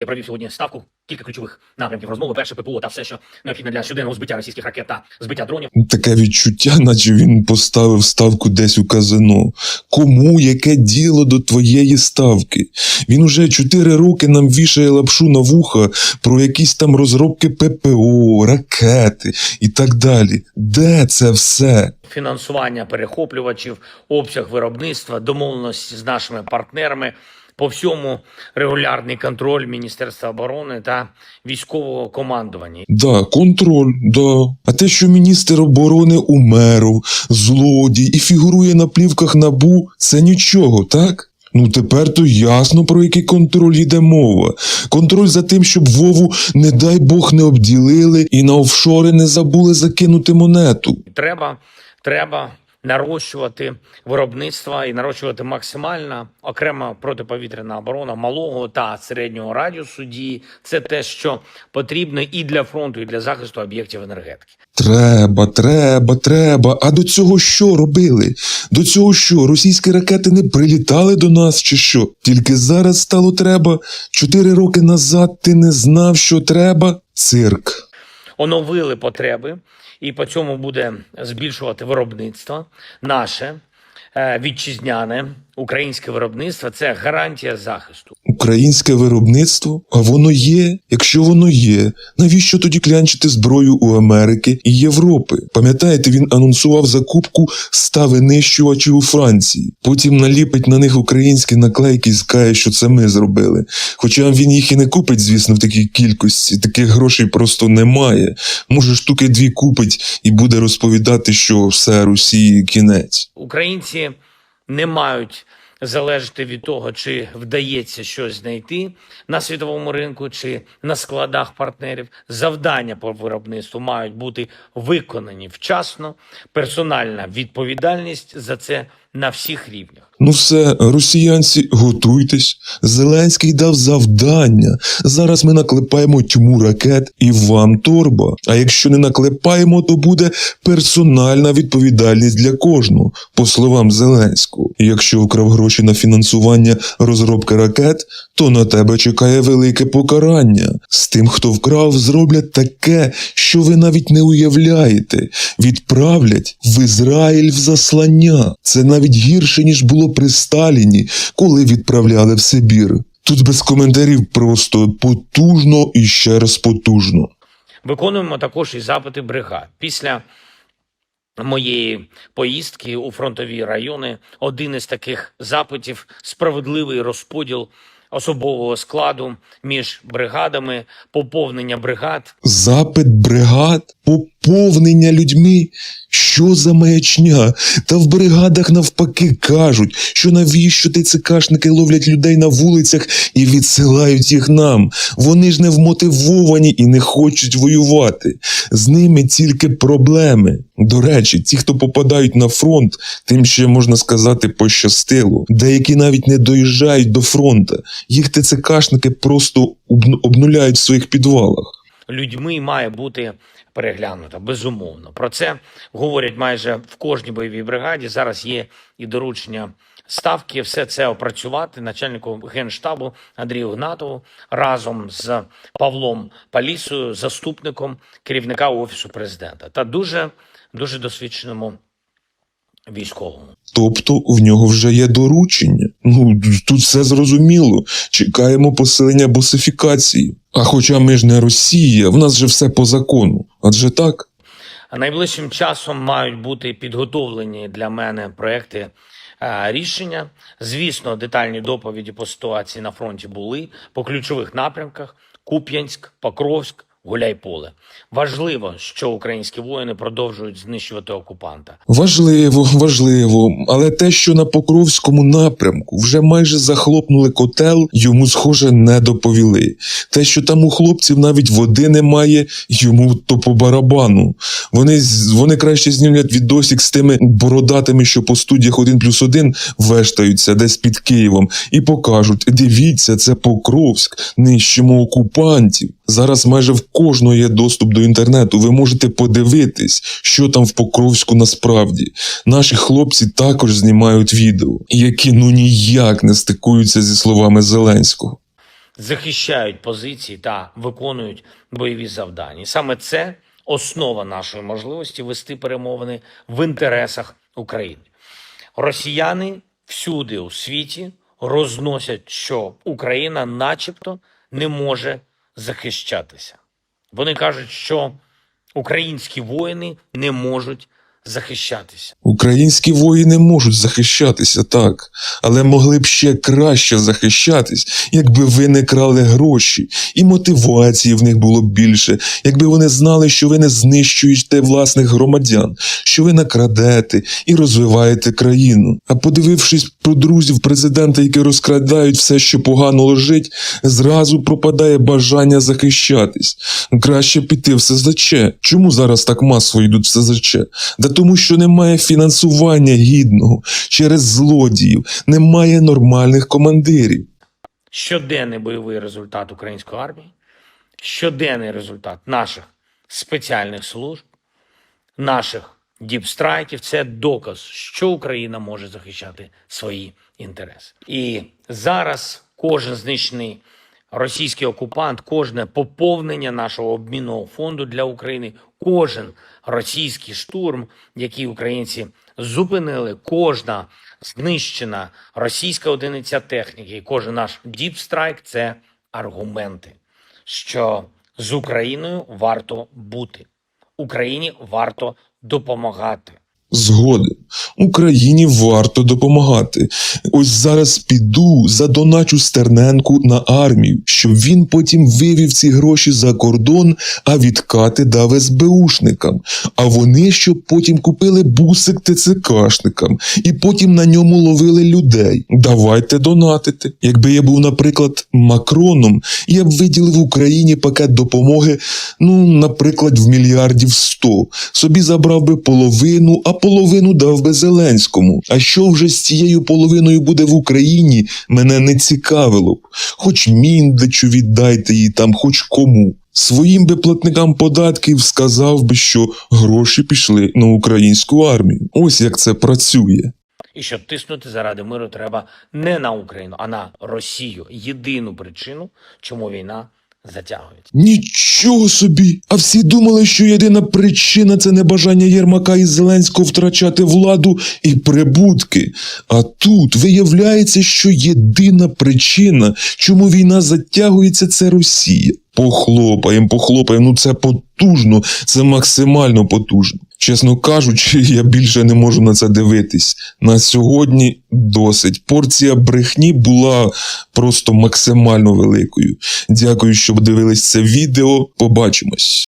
Я провів сьогодні ставку, кілька ключових напрямків розмови. Перше ППО та все, що необхідно для щоденного збиття російських ракет та збиття дронів. Таке відчуття, наче він поставив ставку десь у казино. Кому яке діло до твоєї ставки? Він уже чотири роки нам вішає лапшу на вуха про якісь там розробки ППО, ракети і так далі. Де це все? фінансування перехоплювачів, обсяг виробництва, домовленості з нашими партнерами. По всьому регулярний контроль Міністерства оборони та військового командування. Да, контроль, да. А те, що міністр оборони умеров, злодій і фігурує на плівках набу, це нічого, так? Ну тепер то ясно, про який контроль йде мова. Контроль за тим, щоб Вову, не дай Бог, не обділили і на офшори не забули закинути монету. Треба, треба нарощувати виробництво і нарощувати максимально окрема протиповітряна оборона малого та середнього радіусу дії. Це те, що потрібно і для фронту, і для захисту об'єктів енергетики. Треба, треба, треба. А до цього що робили? До цього що? Російські ракети не прилітали до нас чи що? Тільки зараз стало треба. Чотири роки назад ти не знав, що треба? Цирк. Оновили потреби, і по цьому буде збільшувати виробництво наше е, вітчизняне українське виробництво. Це гарантія захисту. Українське виробництво? А воно є. Якщо воно є, навіщо тоді клянчити зброю у Америки і Європи? Пам'ятаєте, він анонсував закупку ста винищувачів у Франції. Потім наліпить на них українські наклейки і скаже, що це ми зробили. Хоча він їх і не купить, звісно, в такій кількості. Таких грошей просто немає. Може, штуки дві купить і буде розповідати, що все Росії кінець. Українці не мають залежати від того, чи вдається щось знайти на світовому ринку чи на складах партнерів. Завдання по виробництву мають бути виконані вчасно. Персональна відповідальність за це на всіх рівнях. Ну все, росіянці, готуйтесь. Зеленський дав завдання. Зараз ми наклепаємо тьму ракет і вам торба. А якщо не наклепаємо, то буде персональна відповідальність для кожного, по словам Зеленського. Якщо вкрав гроші на фінансування розробки ракет, то на тебе чекає велике покарання. Тим, хто вкрав, зроблять таке, що ви навіть не уявляєте. Відправлять в Ізраїль в заслання. Це навіть гірше, ніж було при Сталіні, коли відправляли в Сибір. Тут без коментарів просто потужно і ще раз потужно. Виконуємо також і запити бригад. Після моєї поїздки у фронтові райони один із таких запитів справедливий розподіл особового складу між бригадами, поповнення бригад. Запит бригад, поповнення людьми. Що за маячня? Та в бригадах навпаки кажуть, що навіщо ТЦКшники ловлять людей на вулицях і відсилають їх нам. Вони ж не вмотивовані і не хочуть воювати. З ними тільки проблеми. До речі, ті, хто попадають на фронт, тим ще можна сказати пощастило. Деякі навіть не доїжджають до фронту. Їх ТЦКшники просто обнуляють в своїх підвалах. Людьми має бути переглянута. Безумовно. Про це говорять майже в кожній бойовій бригаді. Зараз є і доручення ставки. Все це опрацювати начальнику генштабу Андрію Гнатову разом з Павлом Палісою, заступником керівника офісу президента та дуже дуже досвідченому військовому. Тобто в нього вже є доручення. Ну тут все зрозуміло. Чекаємо посилення босифікації. А хоча ми ж не Росія, в нас же все по закону. Адже так? А Найближчим часом мають бути підготовлені для мене проекти е, рішення. Звісно, детальні доповіді по ситуації на фронті були по ключових напрямках: Куп'янськ, Покровськ, Гуляйполе. Важливо, що українські воїни продовжують знищувати окупанта. Важливо, важливо. Але те, що на Покровському напрямку вже майже захлопнули котел, йому схоже не доповіли. Те, що там у хлопців навіть води немає, йому то по барабану. Вони, вони краще знімлять відосик з тими бородатими, що по студіях 1 плюс 1 вештаються десь під Києвом, і покажуть: дивіться, це Покровськ, нищимо окупантів. Зараз майже в кожного є доступ до інтернету. Ви можете подивитись, що там в Покровську насправді. Наші хлопці також знімають відео, які ну ніяк не стикуються зі словами Зеленського. захищають позиції та виконують бойові завдання. Саме це основа нашої можливості вести перемовини в інтересах України. Росіяни всюди у світі розносять, що Україна, начебто, не може захищатися. Вони кажуть, що українські воїни не можуть захищатися. Українські воїни можуть захищатися, так, але могли б ще краще захищатись, якби ви не крали гроші, і мотивації в них було б більше, якби вони знали, що ви не знищуєте власних громадян, що ви накрадете і розвиваєте країну. А подивившись про друзів президента, які розкрадають все, що погано лежить, зразу пропадає бажання захищатись. Краще піти в СЗЧ. Чому зараз так масово йдуть в СЗЧ? Да тому, що немає фінансування гідного через злодіїв, немає нормальних командирів. Щоденний бойовий результат української армії, щоденний результат наших спеціальних служб, наших діпстрайків це доказ, що Україна може захищати свої інтереси. І зараз кожен знищений російський окупант, кожне поповнення нашого обмінного фонду для України, кожен російський штурм, який українці зупинили, кожна знищена російська одиниця техніки, кожен наш діпстрайк це аргументи, що з Україною варто бути. Україні варто допомагати. Згоден. Україні варто допомагати. Ось зараз піду задоначу Стерненку на армію, щоб він потім вивів ці гроші за кордон, а відкати дав СБУшникам. А вони щоб потім купили бусик ТЦКшникам і потім на ньому ловили людей. Давайте донатити. Якби я був, наприклад, Макроном, я б виділив Україні пакет допомоги, ну, наприклад, в мільярдів сто. Собі забрав би половину, а половину дав би Зеленському. А що вже з цією половиною буде в Україні, мене не цікавило б. Хоч міндичу віддайте її там, хоч кому. Своїм би платникам податків сказав би, що гроші пішли на українську армію. Ось як це працює. І щоб тиснути заради миру, треба не на Україну, а на Росію. Єдину причину, чому війна затягується. Нічого собі! А всі думали, що єдина причина це небажання Єрмака і Зеленського втрачати владу і прибутки. А тут виявляється, що єдина причина, чому війна затягується, це Росія. Похлопаємо, похлопаємо. Ну це потужно, це максимально потужно. Чесно кажучи, я більше не можу на це дивитись. На сьогодні досить. Порція брехні була просто максимально великою. Дякую, що дивились це відео. Побачимось.